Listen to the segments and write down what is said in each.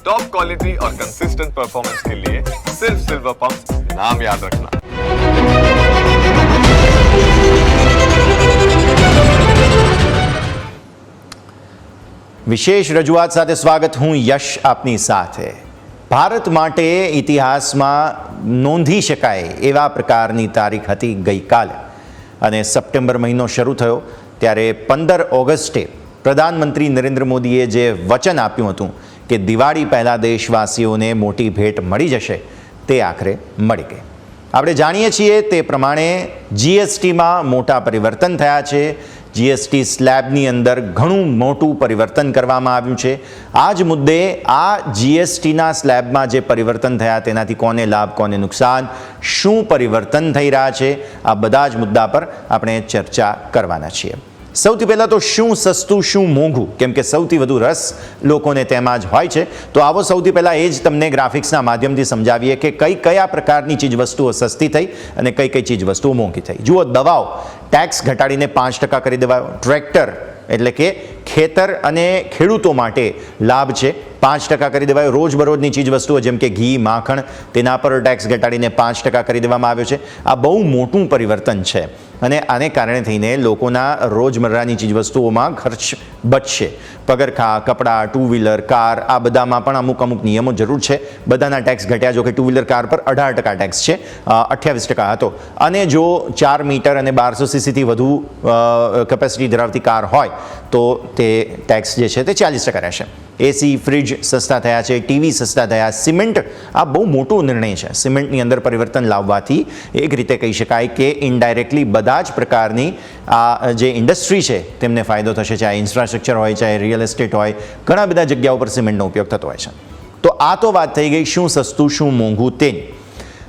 Top quality और consistent performance के लिए सिर्फ सिल्वर पंप नाम याद रखना વિશેષ રજૂઆત સાથે સ્વાગત હું યશ આપની સાથે ભારત માટે ઇતિહાસમાં નોંધી શકાય એવા પ્રકારની તારીખ હતી ગઈકાલે અને સપ્ટેમ્બર મહિનો શરૂ થયો ત્યારે પંદર ઓગસ્ટે પ્રધાનમંત્રી નરેન્દ્ર મોદીએ જે વચન આપ્યું હતું કે દિવાળી પહેલાં દેશવાસીઓને મોટી ભેટ મળી જશે, તે આખરે મળી ગઈ. આપણે જાણીએ છીએ તે પ્રમાણે જીએસટીમાં મોટા પરિવર્તન થયા છે. જીએસટી સ્લેબની અંદર ઘણું મોટું પરિવર્તન કરવામાં આવ્યું છે. આ જ મુદ્દે આ જીએસટીના સ્લેબમાં જે પરિવર્તન થયા, તેનાથી કોને લાભ, કોને નુકસાન, શું પરિવર્તન થઈ રહ્યા છે, આ બધા જ મુદ્દા પર આપણે ચર્ચા કરવાના છીએ. સૌથી પહેલાં તો શું સસ્તું, શું મોંઘું? કેમ કે સૌથી વધુ રસ લોકોને તેમાં જ હોય છે. તો આવો સૌથી પહેલાં એ જ તમને ગ્રાફિક્સના માધ્યમથી સમજાવીએ કે કઈ કયા પ્રકારની ચીજ વસ્તુઓ સસ્તી થઈ અને કઈ કઈ ચીજ વસ્તુઓ મોંઘી થઈ. જુઓ, દવાઓ. ટેક્સ ઘટાડીને પાંચ ટકા કરી દેવાયો. ટ્રેક્ટર એટલે કે ખેતર અને ખેડૂતો માટે લાભ છે. પાંચ ટકા કરી દેવાયો. રોજબરોજની ચીજ વસ્તુઓ જેમ કે ઘી, માખણ, તેના પર ટેક્સ ઘટાડીને પાંચ ટકા કરી દેવામાં આવ્યો છે. આ બહુ મોટું પરિવર્તન છે. અને આને કારણે થઈને લોકોના રોજમર્રાની ચીજ વસ્તુઓમાં ખર્ચ બચશે. પગરખા, કપડાં ટુ વ્હીલર કાર, આ બધામાં પણ અમુક અમુક નિયમો જરૂર છે. બધાના ટેક્સ ઘટ્યા, જો કે ટુ વ્હીલર કાર પર અઢાર ટકા ટેક્સ છે. અઠ્યાવીસ ટકા હતો. અને જો ચાર મીટર અને બારસો સીસીથી વધુ કેપેસિટી ધરાવતી કાર હોય, તો તે ટેક્સ જે છે તે ચાલીસ ટકા રહેશે. એસી ફ્રિજ સસ્તા થયા છે ટીવી સસ્તા થયા સિમેન્ટ આ બહુ મોટો નિર્ણય છે. સિમેન્ટની અંદર પરિવર્તન લાવવાથી એક રીતે કહી શકાય કે ઇનડાયરેક્ટલી બધા જ પ્રકારની આ જે ઇન્ડસ્ટ્રી છે, તેમને ફાયદો થશે, ચાહે ઇન્ફ્રાસ્ટ્રક્ચર હોય, ચાહે રિયલ એસ્ટેટ હોય, ઘણા બધા જગ્યાઓ પર સિમેન્ટનો ઉપયોગ થતો હોય છે. તો આ તો વાત થઈ ગઈ, શું સસ્તું, શું મોંઘું તે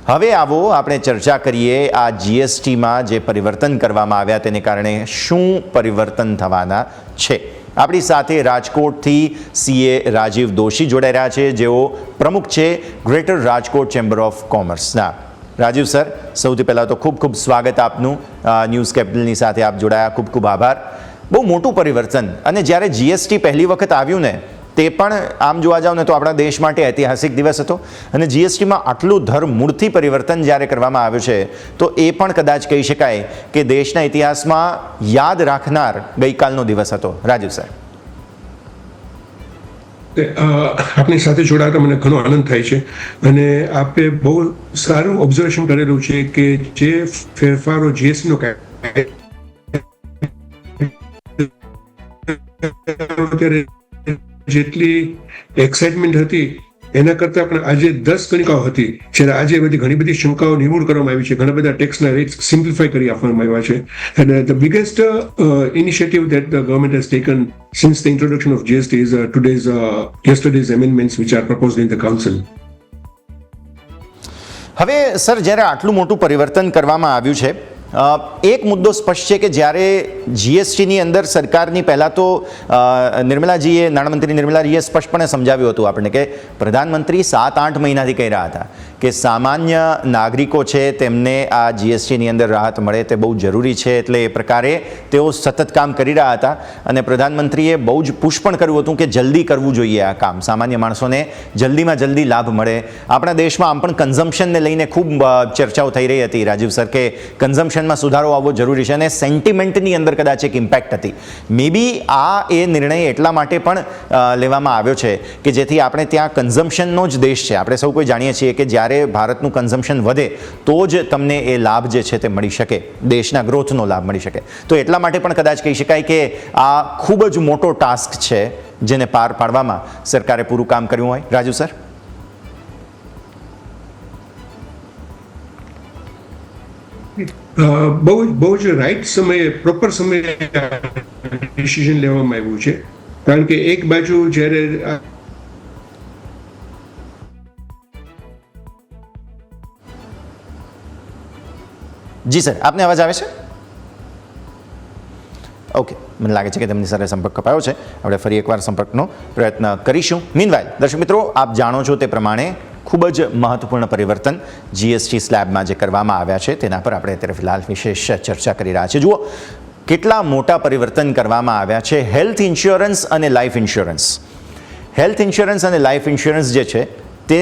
હવે આવો આપણે ચર્ચા કરીએ આ જીએસટીમાં જે પરિવર્તન કરવામાં આવ્યા, તેને કારણે શું પરિવર્તન થવાના છે. આપણી સાથે રાજકોટથી સીએ રાજીવ દોશી જોડાઈ રહ્યા છે. જેઓ પ્રમુખ છે ગ્રેટર રાજકોટ ચેમ્બર ઓફ કોમર્સના રાજીવ સર સૌથી પહેલાં તો ખૂબ ખૂબ સ્વાગત આપનું ન્યૂઝ કેપિટલની સાથે આપ જોડાયા. ખૂબ ખૂબ આભાર. બહુ મોટું પરિવર્તન. અને જ્યારે જીએસટી પહેલી વખત આવ્યું ને તે પણ આમ જોવા જાવ ને તો આપણા દેશ માટે ઐતિહાસિક દિવસ હતો. અને જીએસટીમાં આટલું ધરમૂળથી પરિવર્તન જ્યારે કરવામાં આવ્યું છે તો એ પણ કદાચ કહી શકાય કે દેશના ઇતિહાસમાં યાદ રાખનાર ગઈકાલનો દિવસ હતો. રાજીવ અ, આપની સાથે જોડાતા મને ઘણો આનંદ થાય છે અને આપે બહુ સારું ઓબ્ઝર્વેશન કરેલું છે કે જે ફેરફારો જીએસટીનો અત્યારે જેટલી એક્સાઇટમેન્ટ હતી એના કરતાં પણ આજે દસ ગણિકાઓ હતી, જ્યારે આજે બધી ઘણી બધી શંકાઓ નિર્મૂળ કરવામાં આવી છે. ઘણા બધા ટેક્સના રેટ સિમ્પ્લિફાય કરી આપવામાં આવ્યા છે. અને the biggest initiative that the government has taken since the introduction of GST is today's yesterday's amendments which are propose in the council હવે, સર, જ્યારે આટલું મોટું પરિવર્તન કરવામાં આવ્યું છે એક મુદ્દો સ્પષ્ટ છે કે જ્યારે જીએસટીની અંદર સરકારની પહેલાં તો નિર્મલાજીએ, નાણામંત્રી નિર્મલાજીએ સ્પષ્ટપણે સમજાવ્યું હતું આપણને કે પ્રધાનમંત્રી સાત આઠ મહિનાથી કહી રહ્યા હતા. કે સામાન્ય નાગરિકો છે, તેમને આ જીએસટીની અંદર રાહત મળે તે બહુ જરૂરી છે. એટલે એ પ્રકારે તેઓ સતત કામ કરી રહ્યા હતા અને પ્રધાનમંત્રીએ બહુ જ પુશ પણ કર્યું હતું કે જલ્દી કરવું જોઈએ આ કામ. સામાન્ય માણસોને જલ્દીમાં જલ્દી લાભ મળે. આપણા દેશમાં આમ પણ કન્ઝમ્પશનને લઈને ખૂબ ચર્ચાઓ થઈ રહી હતી. રાજીવ સર કે કન્ઝમ્પશનમાં સુધારો આવવો જરૂરી છે અને સેન્ટિમેન્ટની અંદર કદાચ એક ઇમ્પેક્ટ હતી. મે બી આ એ નિર્ણય એટલા માટે પણ લેવામાં આવ્યો છે કે જેથી આપણે ત્યાં કન્ઝમ્પશનનો જ દેશ છે. આપણે સૌ કોઈ જાણીએ છીએ કે જ્યારે ભારતનું કન્ઝમ્પશન વધે, તો જ તમને એ લાભ જે છે તે મળી શકે. દેશના ગ્રોથનો લાભ મળી શકે. તો એટલા માટે પણ કદાચ કહી શકાય કે આ ખૂબ જ મોટો ટાસ્ક છે જેને પાર પાડવામાં સરકારે પૂરું કામ કર્યું હોય. રાજુ સર? બહુ બહુ જ રાઈટ સમયે પ્રોપર સમયે ડિસિઝન લેવામાં આવ્યું છે. કારણ કે એક બાજુ જ્યારે જી સર, આપને અવાજ આવે છે? ઓકે મને લાગે છે કે તેમની સાથે સંપર્ક કપાયો છે. આપણે ફરી એકવાર સંપર્કનો પ્રયત્ન કરીશું. મીનવાઇલ દર્શક મિત્રો, આપ જાણો છો તે પ્રમાણે ખૂબ જ મહત્વપૂર્ણ પરિવર્તન જીએસટી સ્લેબમાં જે કરવામાં આવ્યા છે, તેના પર આપણે અત્યારે ફિલહાલ વિશેષ ચર્ચા કરી રહ્યા છીએ જુઓ, કેટલા મોટા પરિવર્તન કરવામાં આવ્યા છે. હેલ્થ ઇન્સ્યોરન્સ અને લાઈફ ઇન્સ્યોરન્સ હેલ્થ ઇન્સ્યોરન્સ અને લાઈફ ઇન્સ્યોરન્સ જે છે, તે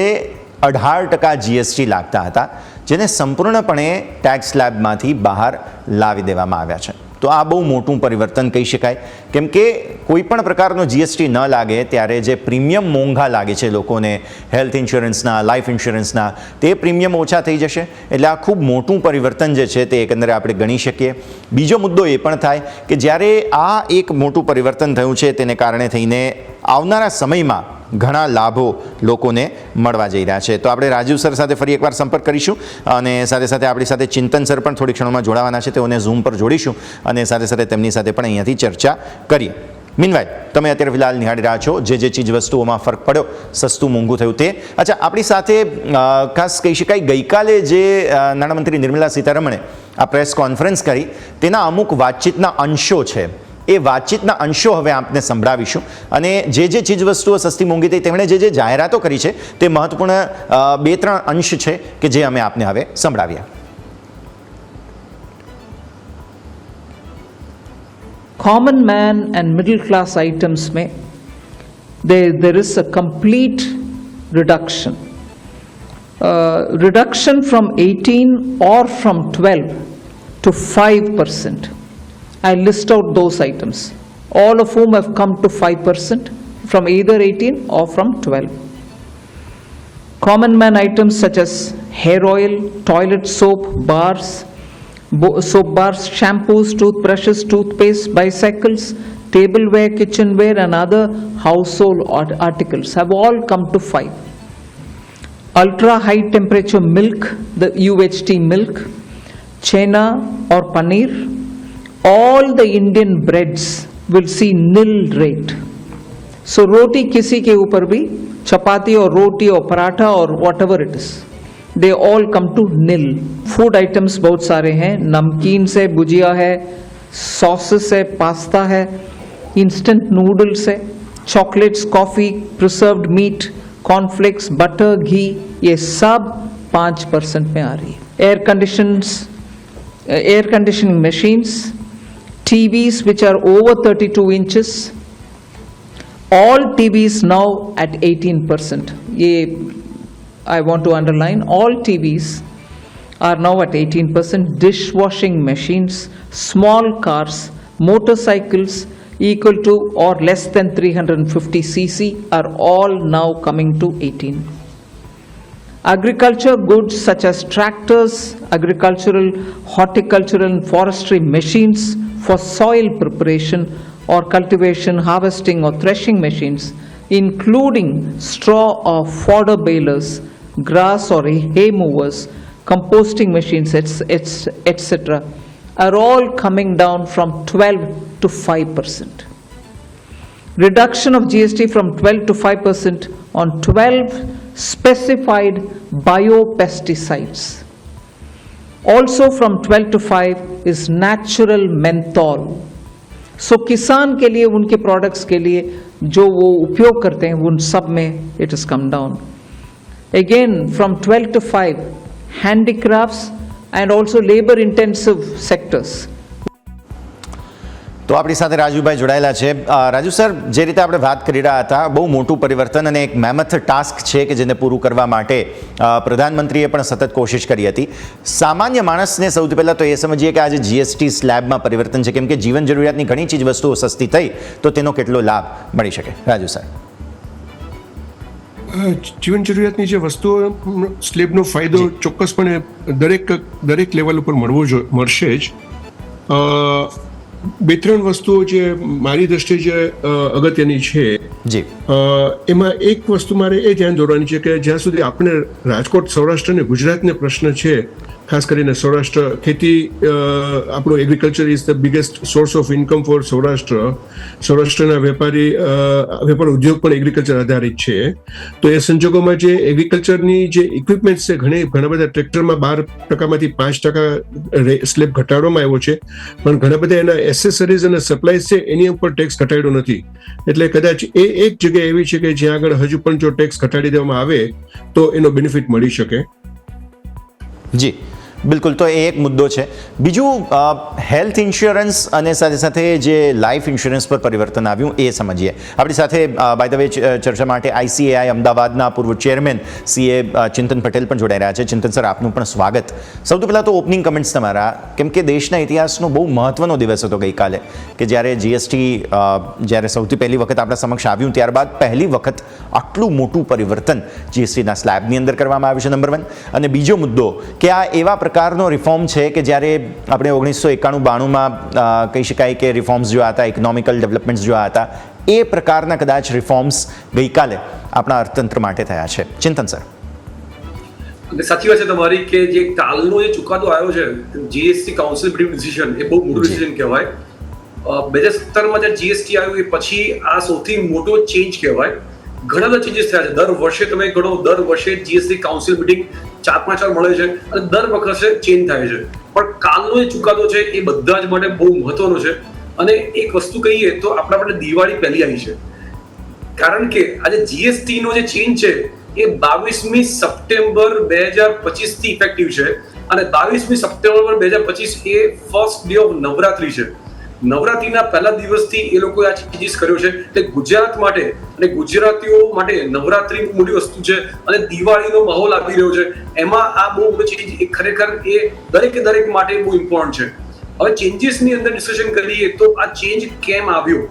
અઢાર ટકા જીએસટી લાગતા હતા. જેને સંપૂર્ણપણે ટેક્સ સ્લેબમાંથી બહાર લાવી દેવામાં આવ્યા છે. તો આ બહુ મોટું પરિવર્તન કહી શકાય. કેમ કે કોઈ પણ પ્રકારનો જીએસટી ન લાગે, ત્યારે જે પ્રીમિયમ મોંઘા લાગે છે લોકોને હેલ્થ ઇન્સ્યોરન્સના, લાઈફ ઇન્સ્યોરન્સના, તે પ્રીમિયમ ઓછા થઈ જશે. એટલે આ ખૂબ મોટું પરિવર્તન જે છે તે એકંદરે આપણે ગણી શકીએ. બીજો મુદ્દો એ પણ થાય કે જ્યારે આ એક મોટું પરિવર્તન થયું છે, તેને કારણે થઈને આવનારા સમયમાં ઘણા લાભો લોકોને મળવા જઈ રહ્યા છે. તો આપણે રાજીવ સર સાથે ફરી એકવાર સંપર્ક કરીશું અને સાથે સાથે આપણી સાથે ચિંતન સર પણ થોડી ક્ષણોમાં જોડાવાના છે. તેઓને ઝૂમ પર જોડીશું અને સાથે સાથે તેમની સાથે પણ અહીંયાથી ચર્ચા કરીએ મીનવાય તમે અત્યારે ફિલહાલ નિહાળી રહ્યા છો. જે જે ચીજ વસ્તુઓમાં ફરક પડ્યો, સસ્તું મોંઘું થયું તે. અચ્છા, આપણી સાથે ખાસ કહી શકાય, ગઈકાલે જે નાણામંત્રી નિર્મલા સીતારમણે આ પ્રેસ કોન્ફરન્સ કરી, તેના અમુક વાતચીતના અંશો છે. એ વાતચીતના અંશો હવે આપને સંભળાવીશું. અને જે જે ચીજ વસ્તુઓ સસ્તી મોંઘી થઈ, તેમણે જે જે જાહેરાતો કરી છે, તે મહત્વપૂર્ણ બે ત્રણ અંશ છે કે જે અમે આપને હવે સંભળાવ્યા common man and middle class items may there, there is a complete reduction. Uh, reduction from 18 or from 12 to 5% i list out those items all of whom have come to 5% from either 18 or from 12 Common man items such as hair oil, toilet soap, bars, soap bars, shampoos, toothbrushes, toothpaste, bicycles, tableware, kitchenware, and other household articles have all come to five. Ultra high temperature milk, the UHT milk, chena or paneer, all the Indian breads will see nil rate. रोटी किसी के ऊपर भी चपाती और रोटी और पराठा और whatever it is they all come to nil food items बहुत सारे हैं. नमकीन से भुजिया है. सॉसेस है. पास्ता है. इंस्टेंट नूडल्स है. Chocolates coffee preserved meat cornflakes butter घी ये सब पाँच परसेंट में आ रही है. Air conditions air conditioning machines TVs which are over 32 inches. All TVs now at 18%. ये I want to underline, all TVs are now at 18%. Dishwashing machines, small cars, motorcycles equal to or less than 350 cc are all now coming to 18. Agriculture goods such as tractors, agricultural, horticultural and forestry machines for soil preparation or cultivation, harvesting or threshing machines, including straw or fodder balers, grass or hay movers, composting machines, etc., are all coming down from 12 to 5 percent reduction of GST from 12 to 5% on 12 specified biopesticides. Also from 12 to 5 is natural menthol. सो किसान के लिए उनके products के लिए जो वो उपयोग करते हैं उन सब में it is come down again, from 12 to 5 handicrafts and also labor intensive sectors. તો આપણી સાથે રાજુભાઈ જોડાયેલા છે. રાજુ સર, જે રીતે આપણે વાત કરી રહ્યા હતા, બહુ મોટું પરિવર્તન અને એક મેમથ ટાસ્ક છે કે જેને પૂરું કરવા માટે પ્રધાનમંત્રીએ પણ સતત કોશિશ કરી હતી. સામાન્ય માણસને સૌથી પહેલાં તો એ સમજીએ કે આજે જીએસટી સ્લેબમાં પરિવર્તન છે. કેમ કે જીવન જરૂરિયાતની ઘણી ચીજ વસ્તુઓ સસ્તી થઈ, તો તેનો કેટલો લાભ મળી શકે? રાજુ સર. જીવન જરૂરિયાતની જે વસ્તુઓ સ્લેબનો ફાયદો ચોક્કસપણે દરેક દરેક લેવલ ઉપર મળવો જો મળશે જ. બે ત્રણ વસ્તુઓ જે મારી દ્રષ્ટિએ જે અગત્યની છે જી. એમાં એક વસ્તુ મારે એ ધ્યાન દોરવાની છે કે જ્યાં સુધી આપણે રાજકોટ સૌરાષ્ટ્ર અને ગુજરાતને પ્રશ્ન છે ખાસ કરીને સૌરાષ્ટ્ર ખેતી આપણું agriculture is the biggest source of income for Saurashtra. સૌરાષ્ટ્રના વેપારી વેપાર ઉદ્યોગ પણ એગ્રીકલ્ચર આધારિત છે. તો એ સંજોગોમાં જે એગ્રીકલ્ચરની જે ઇક્વિપમેન્ટ્સ છે, ઘણી, ઘણા બધા ટ્રેક્ટરમાં બાર ટકામાંથી પાંચ ટકા સ્લેબ ઘટાડવામાં આવ્યો છે. પણ ઘણા બધા એના એસેસરીઝ અને સપ્લાયઝ છે, એની ઉપર ટેક્સ ઘટાડ્યો નથી. એટલે કદાચ એ એક જગ્યા એવી છે કે જ્યાં આગળ હજુ પણ જો ટેક્સ ઘટાડી દેવામાં આવે, તો એનો બેનિફિટ મળી શકે. જી. બિલકુલ, તો એ એક મુદ્દો છે. બીજું હેલ્થ ઇન્સ્યોરન્સ અને સાથે સાથે જે લાઈફ ઇન્સ્યોરન્સ પર પરિવર્તન આવ્યું એ સમજીએ. આપણી સાથે બાય ધ વે ચર્ચા માટે આઈસીએઆઈ અમદાવાદના પૂર્વ ચેરમેન સીએ ચિંતન પટેલ પણ જોડાઈ રહ્યા છે. ચિંતન સર, આપનું પણ સ્વાગત. સૌથી પહેલાં તો ઓપનિંગ કમેન્ટ્સ તમારા. કેમ કે દેશના ઇતિહાસનો બહુ મહત્વનો દિવસ હતો ગઈકાલે, કે જ્યારે જીએસટી જ્યારે સૌથી પહેલી વખત આપણા સમક્ષ આવ્યું, ત્યારબાદ પહેલી વખત આટલું મોટું પરિવર્તન જીએસટીના સ્લેબની અંદર કરવામાં આવ્યું છે નંબર વન અને બીજો મુદ્દો, કે આ એવા પ્રકારનો રિફોર્મ છે કે જ્યારે આપણે ઓગણીસો એકાણું બાણુંમાં કહી શકાય કે રિફોર્મ્સ જોયા હતા ઇકોનોમિકલ ડેવલપમેન્ટ્સ જોયા હતા એ પ્રકારના કદાચ રિફોર્મ્સ ગઈકાલે આપણા અર્થતંત્ર માટે થયા છે. ચિંતન સર. સાચી વાત છે તમારી કે જે કાલનો જે ચુકાદો આવ્યો છે જીએસટી કાઉન્સિલ બ્રીફ ડિસિઝન એ બહુ મોટું ડિસિઝન કહેવાય. બે હજાર સત્તરમાં જ્યારે જીએસટી આવ્યું એ પછી આ સૌથી મોટો ચેન્જ કહેવાય. ઘણા બધા ચેન્જીસ થયા છે. દર વર્ષે તમે ગણો દર વર્ષે જીએસટી કાઉન્સિલ મિટિંગ ચાર પાંચ વાર મળે છે અને દર વખતે ચેન્જ થાય છે. પણ કાલનો જે ચુકાદો છે એ બધા જ માટે બહુ મહત્વનો છે. અને એક વસ્તુ કહીએ તો આપણા માટે દિવાળી પહેલી આવી છે. કારણ કે આજે જીએસટી નો જે ચેન્જ છે એ બાવીસમી સપ્ટેમ્બર બે હજાર પચીસથી ઇફેક્ટિવ છે. અને બાવીસમી સપ્ટેમ્બર બે હજાર પચીસ એ ફર્સ્ટ ડે ઓફ નવરાત્રી છે. નવરાત્રીના પહેલા દિવસથી એ લોકોએ આ ચેન્જીસ કર્યો છે તે ગુજરાત માટે અને ગુજરાતીઓ માટે નવરાત્રી મોટી વસ્તુ છે અને દિવાળીનો માહોલ આપી રહ્યો છે. એમાં આ બહુ મોટો ચેન્જ એ ખરેખર એ દરેકે દરેક માટે બહુ ઇમ્પોર્ટન્ટ છે. હવે ચેન્જીસની અંદર ડિસ્કશન કરીએ તો આ ચેન્જ કેમ આવ્યો?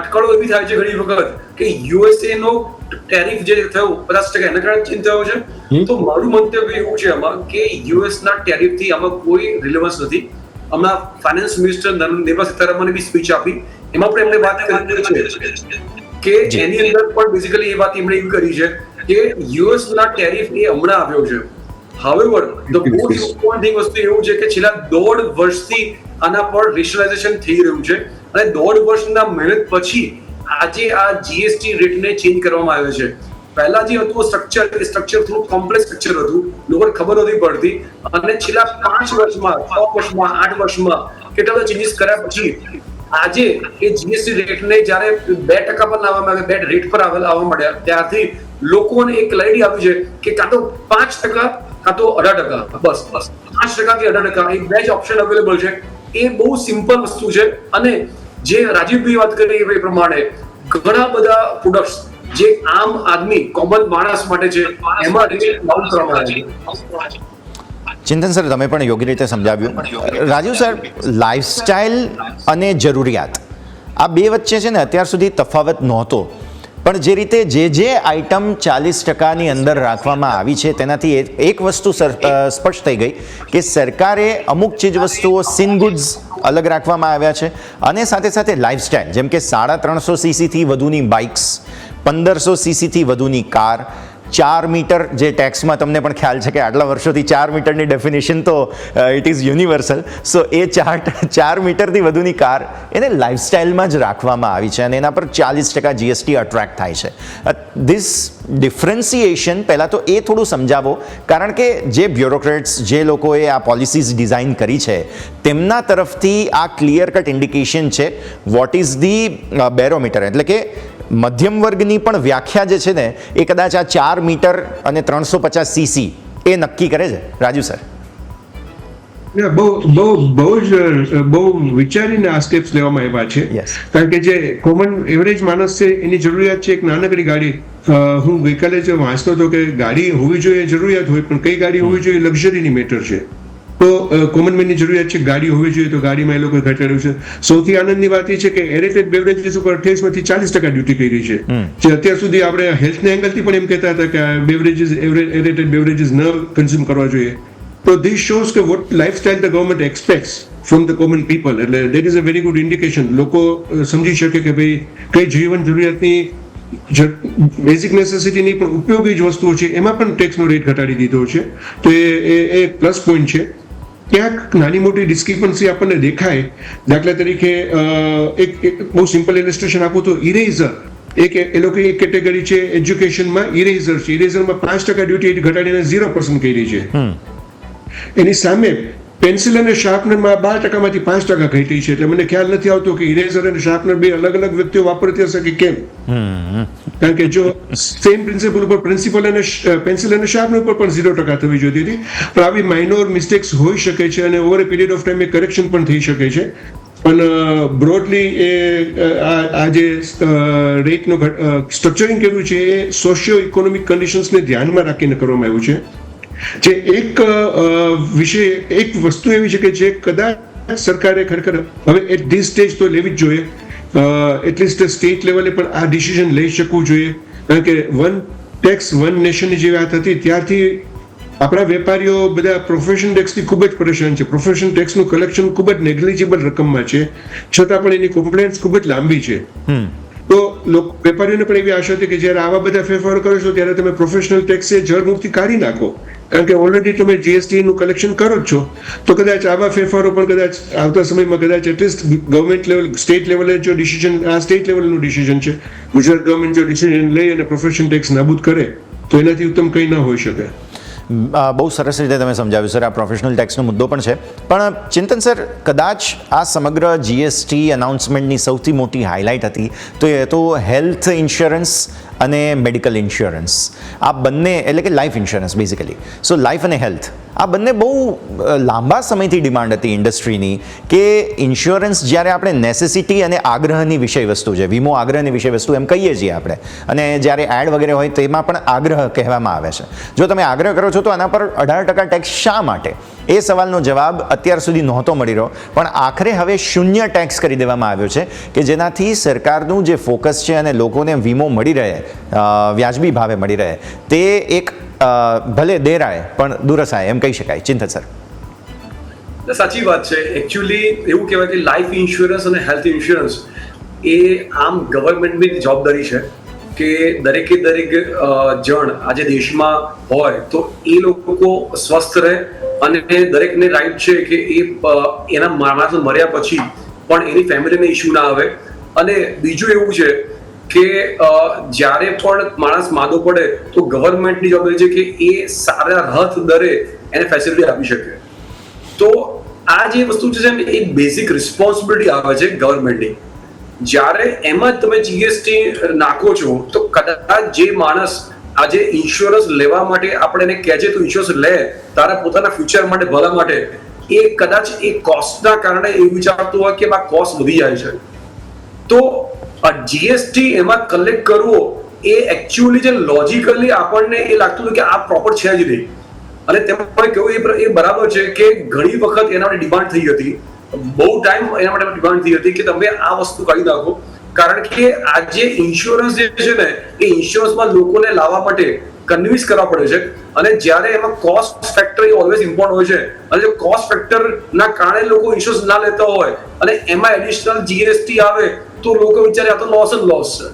અટકળો એવી થાય છે ઘણી વખત કે યુએસએ નો ટેરિફ જે થયો પચાસ ટકા એના કારણે ચેન્જ થયો છે. તો મારું મંતવ્ય એવું છે આમાં કે યુએસ ના ટેરિફથી આમાં કોઈ રિલેવન્સ નથી. હમણાં ફાઇનાન્સ મિનિસ્ટર નિર્મલા સીતારામને બી સ્પીચ આપી. એમાં પણ એમણે વાત કરી છે કે એની અંદર પણ બેઝિકલી એ વાત એમણે એવી કરી છે કે યુએસ ના ટેરિફ એ હમણાં આવ્યો છે. હાવેવર ધ મોસ્ટ ઇમ્પોર્ટન્ટ વસ્તુ એવું છે કે છેલ્લા દોઢ વર્ષથી આના પર રેશનલાઇઝેશન થઈ રહ્યું છે અને દોઢ વર્ષના મહેનત પછી આજે આ જીએસટી રેટને ચેન્જ કરવામાં આવ્યો છે. પહેલા જે હતું સ્ટ્રક્ચર એ સ્ટ્રક્ચર થોડું કોમ્પ્લેક્સ સ્ટ્રક્ચર હતું. લોકોને ખબર નથી પડતી. અને છેલ્લા પાંચ વર્ષમાં, છ વર્ષમાં, આઠ વર્ષમાં કેટલા બધા ચેન્જીસ કર્યા પછી, આજે એ જીએસટી રેટને જ્યારે બે ટકા પર લાવવામાં આવે બે રેટ પર આવેલા, આવવા મળ્યા ત્યારથી લોકોને એક ક્લેરિટી આવી છે કે કાં તો પાંચ ટકા, કાં તો અઢાર ટકા. બસ બસ. પાંચ ટકા કે અઢાર ટકા. એ બે જ ઓપ્શન અવેલેબલ છે. એ બહુ સિમ્પલ વસ્તુ છે. અને જે રાજીવભાઈ વાત કરી એ પ્રમાણે ઘણા બધા પ્રોડક્ટ્સ જે આમ આદમી કોમન માણસ માટે છે, એમાં છે. ચિંતન સર, તમે પણ યોગ્ય રીતે સમજાવ્યું. રાજીવ સર લાઇફસ્ટાઇલ અને જરૂરિયાત, આ બે વચ્ચે છે ને અત્યાર સુધી તફાવત નહોતો. પણ જે રીતે જે જે આઇટમ ચાલીસ ટકાની અંદર રાખવામાં આવી છે, તેનાથી એક વસ્તુ સ્પષ્ટ થઈ ગઈ કે સરકારે અમુક ચીજ વસ્તુઓ સિન ગુડ્સ અલગ રાખવામાં આવ્યા છે અને સાથે સાથે લાઇફસ્ટાઇલ જેમ કે સાડા ત્રણસો સીસીથી વધુની બાઇક્સ પંદરસો સીસીથી વધુની કાર. ચાર મીટર જે ટેક્સમાં તમને પણ ખ્યાલ છે કે આટલા વર્ષોથી ચાર મીટરની ડેફિનેશન તો ઇટ ઇઝ યુનિવર્સલ સો એ ચાર ચાર મીટરથી વધુની કાર એને લાઇફસ્ટાઇલમાં જ રાખવામાં આવી છે અને એના પર ચાલીસ ટકા જીએસટી અટ્રેક્ટ થાય છે. ધીસ ડિફરન્સિએશન પહેલાં તો એ થોડું સમજાવો, કારણ કે જે બ્યુરોક્રેટ્સ જે લોકોએ આ પોલિસીઝ ડિઝાઇન કરી છે, તેમના તરફથી આ ક્લિયર કટ ઇન્ડિકેશન છે વોટ ઇઝ ધી બેરોમીટર એટલે કે મધ્યમ વર્ગની પણ વ્યાખ્યા જે છે ને એ કદાચ આ ચાર મીટર અને ત્રણસો પચાસ સીસી એ નક્કી કરે છે? રાજુ સર. ના, બહુ બહુ બહુ જ બહુ વિચારીને આ સ્ટેપ્સ લેવામાં આવ્યા છે. કારણ કે જે કોમન એવરેજ માણસ છે એની જરૂરિયાત છે એક નાનકડી ગાડી. હું ગઈકાલે જે વાંચતો હતો કે ગાડી હોવી જોઈએ જરૂરિયાત હોય પણ કઈ ગાડી હોવી જોઈએ લક્ઝરીની મેટર છે. તો કોમન મેનની જરૂરિયાત છે ગાડી હોવી જોઈએ તો ગાડીમાં એ લોકોએ ઘટાડ્યું છે. સૌથી આનંદની વાત એ છે કે એરેટેડ બેવરેજીસ ઉપર અઠ્યાવીસમાંથી ચાલીસ ટકા ડ્યુટી કરી છે. જે અત્યાર સુધી આપણે હેલ્થના એંગલથી પણ એમ કહેતા હતા કે બેવરેજીસ એરેટેડ બેવરેજીસ ન કન્ઝ્યુમ કરવા જોઈએ. તો ધીસ શોઝ કે what lifestyle the government expects from the common people એટલે that is a very good indication લોકો સમજી શકે કે ભાઈ કઈ જીવન જરૂરિયાતની બેઝિક નેસેસિટીની પણ ઉપયોગી જ વસ્તુઓ છે. એમાં પણ ટેક્સનો રેટ ઘટાડી દીધો છે. તો એ એ- એ પ્લસ પોઈન્ટ છે. ક્યાંક નાની મોટી ડિસ્ક્રિપન્સી આપણને દેખાય. દાખલા તરીકે એક બહુ સિમ્પલ ઇલેસ્ટ્રેશન આપું તો ઇરેઝર એક એ લોકો એક કેટેગરી છે એજ્યુકેશનમાં ઇરેઝર છે. ઇરેઝરમાં પાંચ ટકા ડ્યુટી ઘટાડીને ઝીરો પર્સન્ટ કરી છે. એની સામે પેન્સિલ અને શાર્પનરમાં બાર ટકામાંથી પાંચ ટકા ઘટી છે એટલે મને ખ્યાલ નથી આવતો કે ઇરેઝર અને શાર્પનર બે અલગ અલગ વ્યક્તિઓ વાપરતી હશે કે કેમ? કારણ કે જો સેમ પ્રિન્સિપલ ઉપર પ્રિન્સિપલ અને પેન્સિલ અને શાર્પનર ઉપર પણ ઝીરો ટકા થવી જોઈતી હતી પણ આવી માઇનોર મિસ્ટેક્સ હોઈ શકે છે અને over a period of time A correction પણ થઈ શકે છે. પણ બ્રોડલી એ આ જે રેટનું સ્ટ્રક્ચરિંગ કર્યું છે એ સોશિયો ઇકોનોમિક કન્ડિશન્સને ધ્યાનમાં રાખીને કરવામાં આવ્યું છે. જે એક વિશે વિષય એક વસ્તુ એવી છે કે જે કદાચ સરકારે ખરેખર હવે એટ ધીસ સ્ટેજ તો લેવી જ જોઈએ. એટલીસ્ટ સ્ટેટ લેવલે પણ આ ડિસિઝન લઈ શકવું જોઈએ. કારણ કે વન ટેક્સ વન નેશનની જે વાત હતી ત્યારથી આપણા વેપારીઓ બધા પ્રોફેશન ટેક્સથી ખૂબ જ પરેશાન છે. પ્રોફેશન ટેક્સનું કલેક્શન ખૂબ જ નેગ્લિજિબલ રકમમાં છે. છતાં પણ એની કોમ્પ્લેન્સ ખૂબ જ લાંબી છે. તો વેપારીઓને પણ એવી આશા હતી કે જ્યારે આવા બધા ફેરફારો કરો છો ત્યારે તમે પ્રોફેશનલ ટેક્સે જળમુક્તિ કાઢી નાખો. કારણ કે ઓલરેડી તમે જીએસટીનું કલેક્શન કરો જ છો. તો કદાચ આવા ફેરફારો પણ કદાચ આવતા સમયમાં કદાચ એટલીસ્ટ ગવર્મેન્ટ લેવલ સ્ટેટ લેવલે જો ડિસિઝન આ સ્ટેટ લેવલનું ડિસિઝન છે. ગુજરાત ગવર્મેન્ટ જો ડિસિઝન લઈ અને પ્રોફેશન ટેક્સ નાબૂદ કરે, તો એનાથી ઉત્તમ કંઈ ના હોઈ શકે. બહુ સરસ રીતે તમે સમજાવ્યું, સર. આ પ્રોફેશનલ ટેક્સનો મુદ્દો પણ છે. પણ, ચિંતન સર, કદાચ આ સમગ્ર જીએસટી અનાઉન્સમેન્ટની સૌથી મોટી હાઇલાઇટ હતી, તો એ તો હેલ્થ ઇન્સ્યોરન્સ અને મેડિકલ ઇન્સ્યોરન્સ આ બંને, એટલે કે life insurance basically so life અને હેલ્થ આ બંને બહુ લાંબા સમયથી ડિમાન્ડ હતી ઇન્ડસ્ટ્રીની કે ઇન્સ્યોરન્સ જ્યારે આપણે નેસેસિટી અને આગ્રહની વિષય વસ્તુ છે, વીમો આગ્રહની વિષય વસ્તુ એમ કહીએ છીએ આપણે, અને જ્યારે એડ વગેરે હોય તેમાં પણ આગ્રહ કહેવામાં આવે છે. જો તમે આગ્રહ કરો છો તો આના પર અઢાર ટકા ટેક્સ શા માટે? એ સવાલનો જવાબ અત્યાર સુધી નહોતો મળી રહ્યો. પણ આખરે હવે શૂન્ય ટેક્સ કરી દેવામાં આવ્યો છે કે જેનાથી સરકારનું જે ફોકસ છે અને લોકોને વીમો મળી રહે વ્યાજબી ભાવે મળી રહે, તે એક ભલે દેરાય, પણ દુરસાય એમ કહી શકાય. ચિંતન સર. સાચી વાત છે. એકચ્યુઅલી એવું કહેવાય કે લાઈફ ઇન્સ્યોરન્સ અને હેલ્થ ઇન્સ્યોરન્સ એ આમ ગવર્મેન્ટની જવાબદારી છે કે દરેકે દરેક જણ આજે દેશમાં હોય તો એ લોકો સ્વસ્થ રહે અને દરેકને રાઈટ છે કે એ એના માણસ મર્યા પછી પણ એની ફેમિલીને ઇશ્યુ ના આવે. અને બીજું એવું છે કે જ્યારે પણ માણસ માદો પડે તો ગવર્મેન્ટની જવાબદારી છે કે એ સારા હથ દરે એને ફેસિલિટી આપી શકે. તો આ જે વસ્તુ છે ને એક બેઝિક રિસ્પોન્સિબિલિટી આવે છે ગવર્મેન્ટની જ્યારે એમાં તમે જીએસટી નાખો છો, તો કદાચ જે માણસ આજે ઇન્સ્યોરન્સ લેવા માટે આપણે એને કહે છે, તો ઇન્સ્યોરન્સ લે, તારા પોતાના ફ્યુચર માટે, ભલા માટે. એ કદાચ એ કોસ્ટના કારણે એવું વિચારતું હોય કે આ કોસ્ટ વધી જાય છે. તો જીએસટી એમાં કલેક્ટ કરવો એ એકચ્યુઅલી જે લોજિકલી આપણને એ લાગતું હતું કે આ પ્રોપર છે જ નહીં. અને તેમાં કેવું, એ એ બરાબર છે કે ઘણી વખત એના માટે ડિમાન્ડ થઈ હતી. બહુ ટાઈમ એના માટે ડિમાન્ડ થઈ હતી કે તમે આ વસ્તુ કાઢી નાખો. કારણ કે આજે ઇન્સ્યોરન્સ જે છે ને, એ ઇન્સ્યોરન્સમાં લોકોને લાવવા માટે કન્વિન્સ કરવા પડે છે. અને જ્યારે એમાં કોસ્ટ ફેક્ટર એ ઓલવેઝ ઇમ્પોર્ટન્ટ હોય છે. અને જો કોસ્ટ ફેક્ટર ના કારણે લોકો ઇન્સ્યોરન્સ ના લેતા હોય, અને એમાં એડિશનલ જીએસટી આવે, તો લોકો વિચારે આ તો લોસ જ લોસ છે.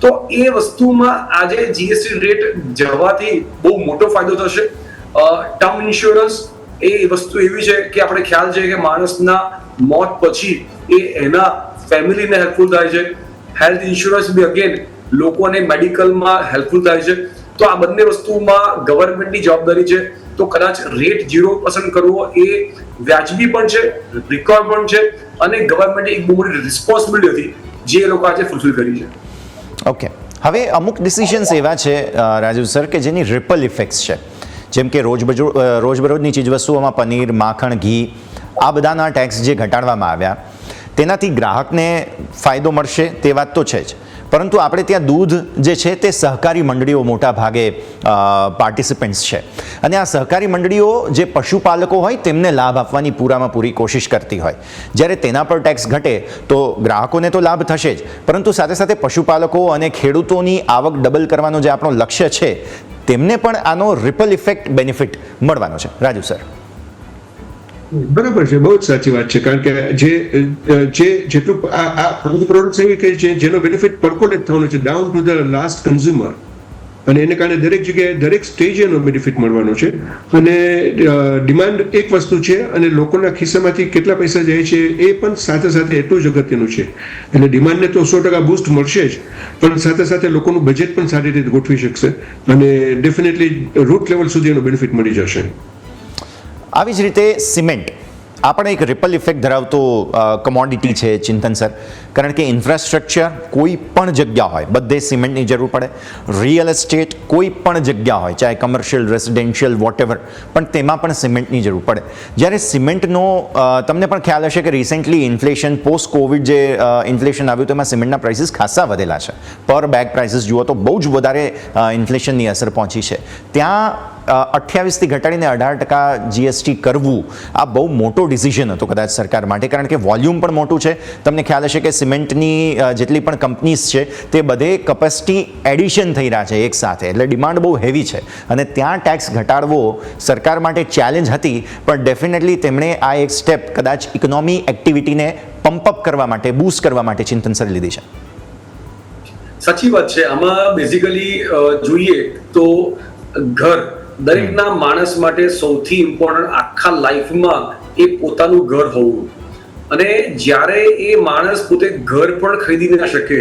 તો એ વસ્તુમાં આજે જીએસટી રેટ જવાથી બહુ મોટો ફાયદો થશે. ટર્મ ઇન્સ્યોરન્સ એ વસ્તુ એવી છે કે આપણે ખ્યાલ છે કે માણસના મોત પછી એ એના ફેમિલીને હેલ્પફુલ થાય છે. હેલ્થ ઇન્સ્યોરન્સ બી અગેન લોકોને મેડિકલમાં હેલ્પફુલ થાય છે. તો આ બંને વસ્તુમાં ગવર્મેન્ટની જવાબદારી છે. તો કદાચ રેટ ઝીરો પસંદ કરવો એ વ્યાજબી પણ છે રિકોર્ડ પણ છે અને ગવર્મેન્ટે એક બહુ મોટી રિસ્પોન્સિબિલિટી હતી જે લોકો આજે ફૂલફિલ કરી છે. ઓકે હવે અમુક ડિસિઝન્સ એવા છે રાજુ સર, કે જેની રિપલ ઇફેક્ટ્સ છે. જેમ કે રોજબરોજ રોજબરોજની ચીજવસ્તુઓમાં પનીર, માખણ, ઘી, આ બધાના ટેક્સ જે ઘટાડવામાં આવ્યા. તેનાથી ગ્રાહકને ફાયદો મળશે તે વાત તો છે જ. પરંતુ આપણે ત્યાં દૂધ જે છે તે સહકારી મંડળીઓ મોટા ભાગે પાર્ટિસિપન્ટ્સ છે. અને આ સહકારી મંડળીઓ જે પશુપાલકો હોય તેમને લાભ આપવાની પૂરામાં પૂરી કોશિશ કરતી હોય. જ્યારે તેના પર ટેક્સ ઘટે તો ગ્રાહકોને તો લાભ થશે જ. પરંતુ સાથે સાથે પશુપાલકો અને ખેડૂતોની આવક ડબલ કરવાનો જે આપણો લક્ષ્ય છે, તેમને પણ આનો રિપલ ઇફેક્ટ બેનિફિટ મળવાનો છે. રાજુ સર. બરાબર છે, બહુ જ સાચી વાત છે, કારણ કે જે જે, જેટલું આ પ્રોડક્ટ એવી કે છે જેનો બેનિફિટ પરકોલેટ થવાનો છે down to the last consumer અને એને કારણે દરેક જગ્યાએ દરેક સ્ટેજે એનો બેનિફિટ મળવાનો છે. અને ડિમાન્ડ એક વસ્તુ છે અને લોકોના ખિસ્સામાંથી કેટલા પૈસા જાય છે એ પણ સાથે સાથે એટલું જ અગત્યનું છે. એટલે ડિમાન્ડને તો સો ટકા બૂસ્ટ મળશે જ, પણ સાથે સાથે લોકોનું બજેટ પણ સારી રીતે ગોઠવી શકશે અને ડેફિનેટલી રૂટ લેવલ સુધી એનો બેનિફિટ મળી જશે. આવી જ રીતે સિમેન્ટ. આ પણ એક રિપલ ઇફેક્ટ ધરાવતો કમોડિટી છે ચિંતન સર. કારણ કે ઇન્ફ્રાસ્ટ્રક્ચર કોઈ પણ જગ્યા હોય, બધે સિમેન્ટની જરૂર પડે. રિયલ એસ્ટેટ કોઈ પણ જગ્યા હોય, ચાહે કમર્શિયલ રેસિડેન્શિયલ વોટેવર પણ તેમાં પણ સિમેન્ટની જરૂર પડે. જ્યારે સિમેન્ટનો તમને પણ ખ્યાલ હશે કે રિસેન્ટલી ઇન્ફ્લેશન પોસ્ટ કોવિડ જે ઇન્ફ્લેશન આવ્યું તેમાં સિમેન્ટના પ્રાઇસીસ ખાસા વધેલા છે. પર બેગ પ્રાઇસીસ જુઓ તો બહુ જ વધારે ઇન્ફ્લેશનની અસર પહોંચી છે. ત્યાં અઠ્યાવીસથી ઘટાડીને અઢાર ટકા જીએસટી કરવું આ બહુ મોટો ડિસિઝન હતો કદાચ સરકાર માટે, કારણ કે વોલ્યુમ પણ મોટું છે. તમને ખ્યાલ હશે કે સિમેન્ટની જેટલી પણ કંપનીઝ છે, તે બધે કપેસિટી એડિશન થઈ રહ્યા છે એક સાથે. એટલે ડિમાન્ડ બહુ હેવી છે. અને ત્યાં ટેક્સ ઘટાડવો સરકાર માટે ચેલેન્જ હતી, પણ ડેફિનેટલી તેમણે આ એક સ્ટેપ કદાચ ઇકોનોમી એક્ટિવિટીને પંપઅપ કરવા માટે બૂસ્ટ કરવા માટે ચિંતનસર લીધી છે. સાચી વાત છે. આમાં બેઝિકલી જોઈએ તો ઘર દરેકના માણસ માટે સૌથી ઇમ્પોર્ટન્ટ આખા લાઈફમાં એ પોતાનું ઘર હોવું. અને જ્યારે એ માણસ પોતે ઘર પણ ખરીદી ના શકે,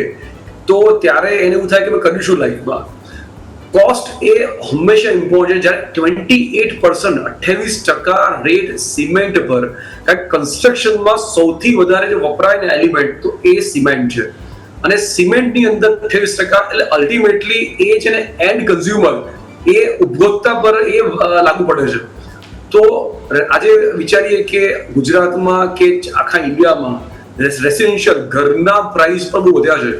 તો ત્યારે એને એવું થાય કે મેં કર્યું શું લાઈફમાં કોસ્ટ એ હંમેશા ઇમ્પોર્ટન્ટ જ્યારે ટ્વેન્ટી એટ પર્સન્ટ અઠ્યાવીસ ટકા રેટ સિમેન્ટ પર, કારણ કન્સ્ટ્રક્શનમાં સૌથી વધારે જે વપરાય ને એલિમેન્ટ તો એ સિમેન્ટ છે. અને સિમેન્ટની અંદર અઠ્યાવીસ ટકા, એટલે અલ્ટિમેટલી એ છે ને એન્ડ કન્ઝ્યુમર એ ઉપભોક્તા પર એ લાગુ પડે છે. તો આજે વિચારીએ કે ગુજરાતમાં કે આખા ઇન્ડિયામાં રેસિડેન્શિયલ ઘરના પ્રાઇસ પણ બહુ વધ્યા છે.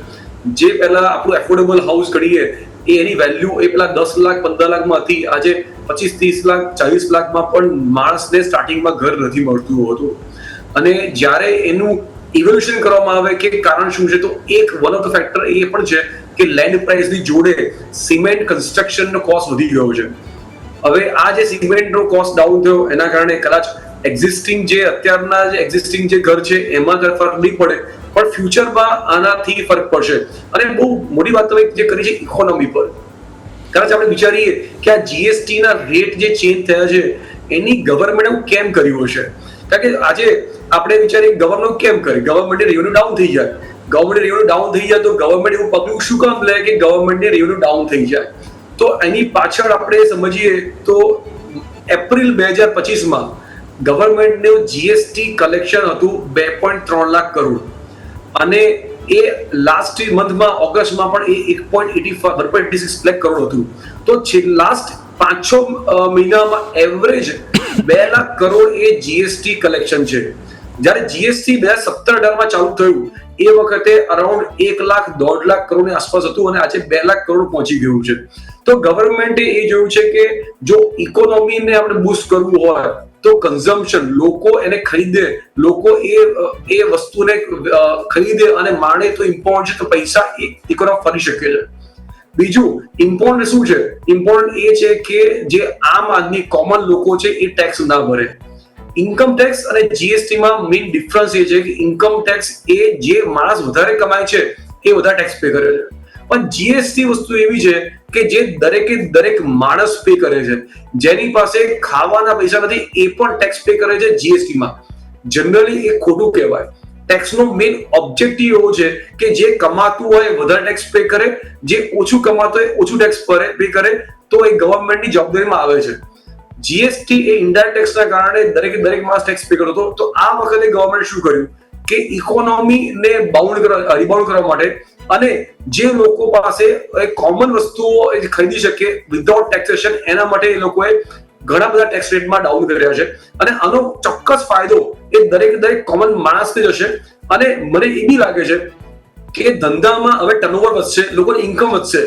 જે પહેલા આપણું એફોર્ડેબલ હાઉસ કરીએ એ એની વેલ્યુ એ પેલા દસ લાખ, પંદર લાખમાં હતી. આજે પચીસ, ત્રીસ લાખ, ચાલીસ લાખમાં પણ માણસને સ્ટાર્ટિંગમાં ઘર નથી મળતું હતું. અને જ્યારે એનું ઇવોલ્યુશન કરવામાં આવે કે કારણ શું છે, તો એક વન ઓફ ધ ફેક્ટર એ પણ છે કે લેન્ડ પ્રાઇસની જોડે સિમેન્ટ કન્સ્ટ્રક્શનનો કોસ્ટ વધી ગયો છે. હવે આ જે સિમેન્ટનો કોસ્ટ ડાઉન થયો, એના કારણે કદાચ એક્ઝિસ્ટિંગ જે અત્યારના જે એક્ઝિસ્ટિંગ જે ઘર છે, એમાં કઈ ફરક નહીં પડે. પણ ફ્યુચરમાં આનાથી ફરક પડશે. અને બહુ મોટી વાત તમે જે કરી છે ઇકોનોમી પર. કદાચ આપણે વિચારીએ કે આ જીએસટી ના રેટ જે ચેન્જ થયા છે, એની ગવર્મેન્ટ એવું કેમ કર્યું હશે? કારણ કે આજે આપણે વિચારીએ ગવર્મેન્ટ કેમ કરે? ગવર્મેન્ટ રેવન્યુ ડાઉન થઈ જાય. ગવર્મેન્ટ રેવન્યુ ડાઉન થઈ જાય તો ગવર્મેન્ટ એવું પગલું શું કામ લે કે ગવર્મેન્ટને રેવન્યુ ડાઉન થઈ જાય? તો એની પાછળ આપણે સમજીએ તો એપ્રિલ બે હજાર પચીસમાં ગવર્મેન્ટનું જીએસટી કલેક્શન હતું બે પોઈન્ટ ત્રણ લાખ કરોડ. અને એ લાસ્ટ મંથમાં ઓગસ્ટમાં પણ એ એક point eighty five eighty six lakh crore હતું. તો છે લાસ્ટ પાંચ છ મહિનામાં એવરેજ બે લાખ કરોડ એ જીએસટી કલેક્શન છે. જ્યારે જીએસટી બે હજાર સત્તર અઢારમાં ચાલુ થયું એ વખતે અરાઉન્ડ એક લાખ, દોઢ લાખ કરોડની આસપાસ હતું અને આજે બે લાખ કરોડ પહોંચી ગયું છે. તો ગવર્મેન્ટે એ જોયું છે કે જો ઇકોનોમીને આપણે બુસ્ટ કરવું હોય, તો કન્ઝમ્પશન લોકો એને ખરીદે, લોકો એ એ વસ્તુને ખરીદે અને માણે તો ઇમ્પોર્ટન્ટ છે તો પૈસા ઇકોનોમી ફરી શકે છે. બીજું ઇમ્પોર્ટન્ટ શું છે? ઇમ્પોર્ટન્ટ એ છે કે જે આમ આદમી કોમન લોકો છે એ ટેક્સ ના ભરે. ઇન્કમ ટેક્સ અને જીએસટી માં મેઇન ડિફરન્સ એ છે કે ઇન્કમ ટેક્સ એ જે માણસ વધારે કમાય છે, એ વધારે ટેક્સ પે કરે છે. પણ જીએસટી વસ્તુ એવી છે કે જે દરેકે દરેક માણસ પે કરે છે. જેની પાસે ખાવાના પૈસા નથી, એ પણ ટેક્સ પે કરે છે જીએસટી માં. જનરલી એ ખોટું કહેવાય. ટેક્સનો મેઇન ઓબ્જેક્ટિવ એવો છે કે જે કમાતું હોય વધારે ટેક્સ પે કરે, જે ઓછું કમાતું હોય ઓછું ટેક્સ પે કરે તો એ ગવર્મેન્ટની જવાબદારીમાં આવે છે. જીએસટી એ ઇન્ડાયરેક્ટ ટેક્સના કારણે દરેકે દરેક માણસ ટેક્સ પે કરતો તો આ વખતે ગવર્મેન્ટ શું કર્યું? કે ઇકોનોમીને બાઉન્ડ કરવા રિબાઉન્ડ કરવા માટે અને જે લોકો પાસે કોમન વસ્તુઓ ખરીદી શકે વિધાઉટ ટેક્સેશન એના માટે એ લોકોએ ઘણા બધા ટેક્સ રેટમાં ડાઉન કર્યા છે. અને આનો ચોક્કસ ફાયદો એ દરેક દરેક કોમન માણસને જશે અને મને એ બી લાગે છે કે ધંધામાં હવે ટર્નઓવર વધશે, લોકોની ઇન્કમ વધશે.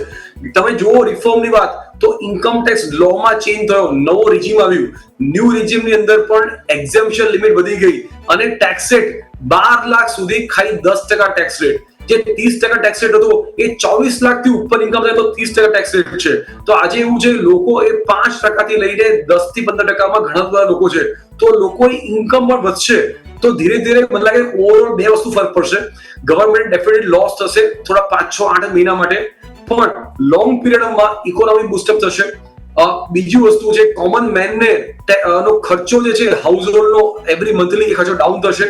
તમે જુઓ રિફોર્મની વાત, તો ઇન્કમ ટેક્સ લોમાં ચેન્જ થયો. નવો રિજીમ આવ્યું. ન્યૂ રિજીમની અંદર પણ એક્ઝેમ્પશન લિમિટ વધી ગઈ. અને ટેક્સ રેટ બાર લાખ સુધી ખાલી દસ ટકા ટેક્સ રેટ જે ત્રીસ ટકા ટેક્સ રેટ હતો, એ ચોવીસ લાખથી ઉપર ઇન્કમ થાય તો ત્રીસ ટકા ટેક્સ રેટ છે. તો આજે એવું છે, લોકો એ પાંચ ટકાથી લઈને દસથી પંદર ટકામાં ઘણા બધા લોકો છે. તો લોકોની ઇન્કમ પણ વધશે. તો ધીરે ધીરે મને લાગે ઓવરઓલ બે વસ્તુ ફરક પડશે. ગવર્મેન્ટ ડેફિનેટ લોસ થશે થોડા પાંચ, છ, આઠ મહિના માટે. પણ લોંગ પીરિયડમાં ઇકોનોમી બુસ્ટઅપ થશે. બીજી વસ્તુ છે કોમન મેનને નો ખર્ચો જે છે હાઉસ હોલ્ડનો એવરી મંથલી ખર્ચો ડાઉન થશે.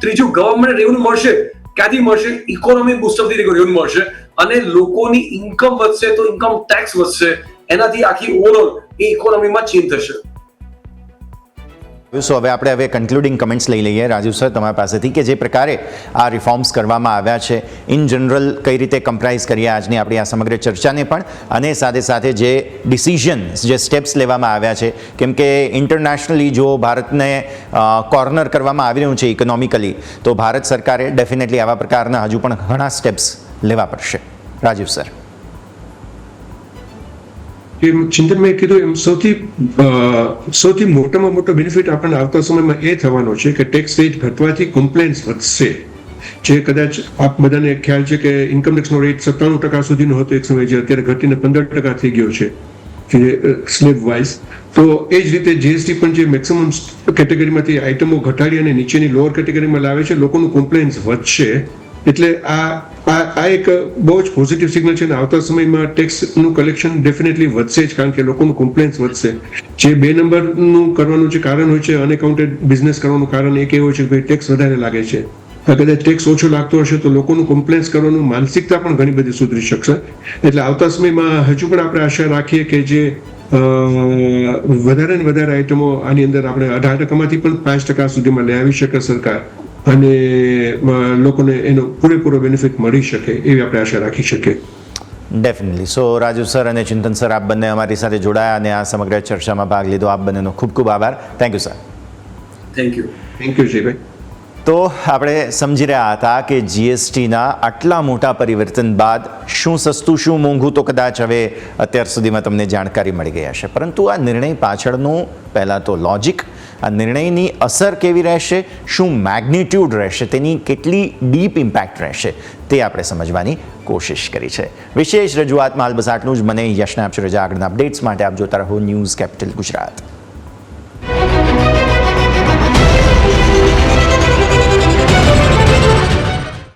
ત્રીજું ગવર્મેન્ટ રેવન્યુ મળશે. ક્યાંથી મળશે? ઇકોનોમી બુસ્ટઅપથી રેવન્યુ મળશે. અને લોકોની ઇન્કમ વધશે તો ઇન્કમ ટેક્સ વધશે. એનાથી આખી ઓવરઓલ એ ઇકોનોમીમાં ચેન્જ થશે. સો હવે આપણે હવે કન્ક્લુડિંગ કમેન્ટ્સ લઈ લઈએ. રાજુ સર તમારા પાસેથી કે જે પ્રકારે આ રિફોર્મ્સ કરવામાં આવ્યા છે ઇન જનરલ કઈ રીતે કમ્પ્રાઇઝ કરીએ આજની આપણી આ સમગ્ર ચર્ચાને પણ? અને સાથે સાથે જે ડિસિઝન્સ જે સ્ટેપ્સ લેવામાં આવ્યા છે, કેમ કે ઇન્ટરનેશનલી જો ભારતને કોર્નર કરવામાં આવી રહ્યું છે ઇકોનોમિકલી તો ભારત સરકારે ડેફિનેટલી આવા પ્રકારના હજુ પણ ઘણા સ્ટેપ્સ લેવા પડશે. રાજીવ સર એમ મેં કીધું એમ સૌથી સૌથી મોટામાં મોટો બેનિફિટ આપણને આવતા સમયમાં એ થવાનો છે કે ટેક્સ રેટ ઘટવાથી કમ્પ્લેન્સ વધશે. જે કદાચ આપ બધાને ખ્યાલ છે કે ઇન્કમ ટેક્સનો રેટ સત્તાણું ટકા સુધીનો હતો એક સમય જે અત્યારે ઘટીને પંદર ટકા થઈ ગયો છે, જે સ્લેબ વાઇઝ તો એ જ રીતે જીએસટી પણ જે મેક્સિમમ કેટેગરીમાંથી આઇટમો ઘટાડી અને નીચેની લોઅર કેટેગરીમાં લાવે છે, લોકોનું કમ્પ્લેન્સ વધશે. એટલે આ આ એક બહુ જ પોઝિટિવ સિગ્નલ છે અને આવતા સમયમાં ટેક્સનું કલેક્શન ડેફિનેટલી વધશે જ, કારણ કે લોકોનું કમ્પ્લેન્સ વધશે. જે બે નંબરનું કરવાનું જે કારણ હોય છે અનએકાઉન્ટેડ બિઝનેસ કરવાનું કારણ એક એ હોય છે કે ભાઈ ટેક્સ વધારે લાગે છે. કદાચ ટેક્સ ઓછો લાગતો હશે તો લોકોનું કોમ્પ્લેન્સ કરવાનું માનસિકતા પણ ઘણી બધી સુધરી શકશે. એટલે આવતા સમયમાં હજુ પણ આપણે આશા રાખીએ કે જે વધારે ને વધારે આઇટમો આની અંદર આપણે અઢાર ટકામાંથી પણ પાંચ ટકા સુધીમાં લઈ આવી શકે સરકાર. અને લોકોને એનો પૂરેપૂરો બેનિફિટ મળી શકે એવી આપણે આશા રાખી શકીએ. ડેફિનેટલી સો રાજુ સર અને ચિંતન સર આપ બંને અમારી સાથે જોડાયા અને આ સમગ્ર ચર્ચામાં ભાગ લીધો. આપ બંનેનો ખૂબ ખૂબ આભાર. Thank you sir thank you thank you જીભાઈ તો આપણે સમજી રહ્યા હતા કે જીએસટીના આટલા મોટા પરિવર્તન બાદ શું સસ્તું શું મોંઘું તો કદાચ હવે અત્યાર સુધીમાં તમને જાણકારી મળી ગઈ હશે. પરંતુ આ નિર્ણય પાછળનું પહેલાં તો લોજિક આ નિર્ણયની અસર કેવી રહેશે? શું મેગ્નિટ્યુડ રહેશે? તેની કેટલી ડીપ ઇમ્પેક્ટ રહેશે? તે આપણે સમજવાની કોશિશ કરી છે. વિશેષ રજૂઆતમાં હાલ આટલું જ મને યશને આપશે રજા. આગળના અપડેટ્સ માટે આપ જોતા રહો ન્યૂઝ કેપિટલ ગુજરાત.